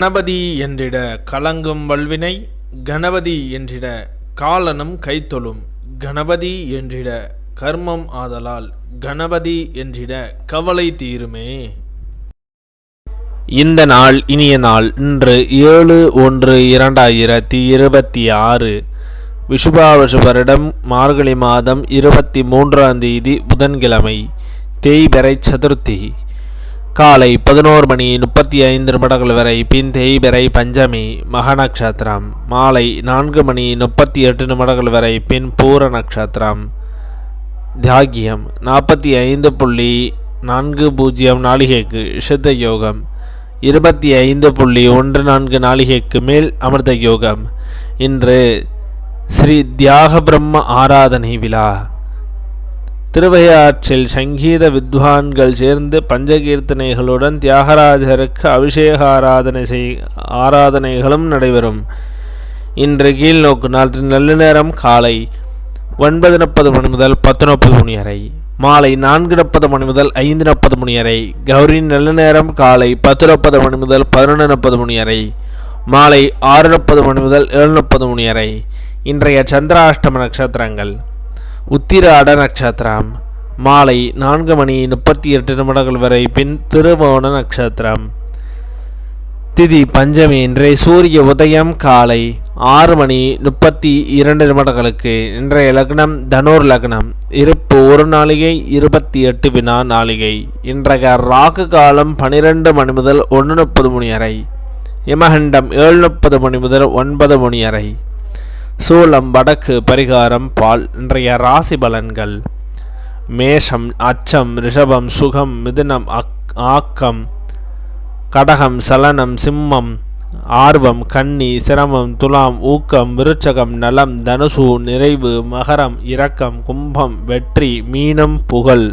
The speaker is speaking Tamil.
கணபதி என்றிட கலங்கும் வல்வினை கணபதி என்றிட காலனும் கைத்தொழும் கணபதி என்றிட கர்மம் ஆதலால் கணபதி என்றிட கவலை தீருமே. இந்த நாள் இனிய நாள் இன்று ஏழு ஒன்று இரண்டாயிரத்தி இருபத்தி ஆறு. விஷுபாவசுபரிடம் மார்கழி மாதம் இருபத்தி மூன்றாம் தேதி புதன்கிழமை தேய்பெறை சதுர்த்தி. காலை பதினோரு மணி முப்பத்தி ஐந்து நிமிடங்கள் வரை பின் தேய்பிறை பஞ்சமி மகநக்ஷத்திரம். மாலை நான்கு மணி முப்பத்தி எட்டு நிமிடங்கள் வரை பின் பூர நட்சத்திரம் தியாகியம் நாற்பத்தி ஐந்து புள்ளி நான்கு பூஜ்ஜியம் நாளிகைக்கு சித்த யோகம். இருபத்தி ஐந்து புள்ளி ஒன்று நான்கு நாளிகைக்கு மேல் அமிர்த யோகம். இன்று ஸ்ரீ தியாக பிரம்ம ஆராதனை விழா. திருவையாற்றில் சங்கீத வித்வான்கள் சேர்ந்து பஞ்சகீர்த்தனைகளுடன் தியாகராஜருக்கு அபிஷேக ஆராதனை செய் ஆராதனைகளும் நடைபெறும். இன்று கீழ்நோக்கு நாட்டின் நல்ல நேரம் காலை ஒன்பது முப்பது மணி முதல் பத்து முப்பது மணி வரை. மாலை நான்கு முப்பது மணி முதல் ஐந்து முப்பது மணி வரை. கௌரி நல்ல நேரம் காலை பத்து முப்பது மணி முதல் பதினொன்று முப்பது மணி வரை. மாலை ஆறு முப்பது மணி முதல் ஏழு முப்பது மணி வரை. இன்றைய சந்திராஷ்டம நட்சத்திரங்கள். உத்திராட நட்சத்திரம். மாலை நான்கு மணி முப்பத்தி எட்டு நிமிடங்கள் வரை பின் திருவோண நட்சத்திரம். திதி பஞ்சமி இன்றைய சூரிய உதயம் காலை ஆறு மணி முப்பத்தி இரண்டு நிமிடங்களுக்கு. இன்றைய லக்னம் தனுர் லக்னம். இருப்பு ஒரு நாளிகை இருபத்தி எட்டு வினா நாளிகை. இன்றைய ராகு காலம் பனிரெண்டு மணி முதல் ஒன்று முப்பது மணி வரை. யமகண்டம் ஏழு முப்பது மணி முதல் ஒன்பது மணி வரை. சூலம் வடக்கு பரிகாரம் பால் இன்றைய ராசி பலன்கள். மேஷம் அச்சம் ரிஷபம் சுகம் மிதுனம் அக் ஆக்கம் கடகம் சலனம் சிம்மம் ஆர்வம் கன்னி சிரமம் துலாம் ஊக்கம் விருச்சகம் நலம் தனுசு நிறைவு மகரம் இரக்கம் கும்பம் வெற்றி மீனம் புகழ்.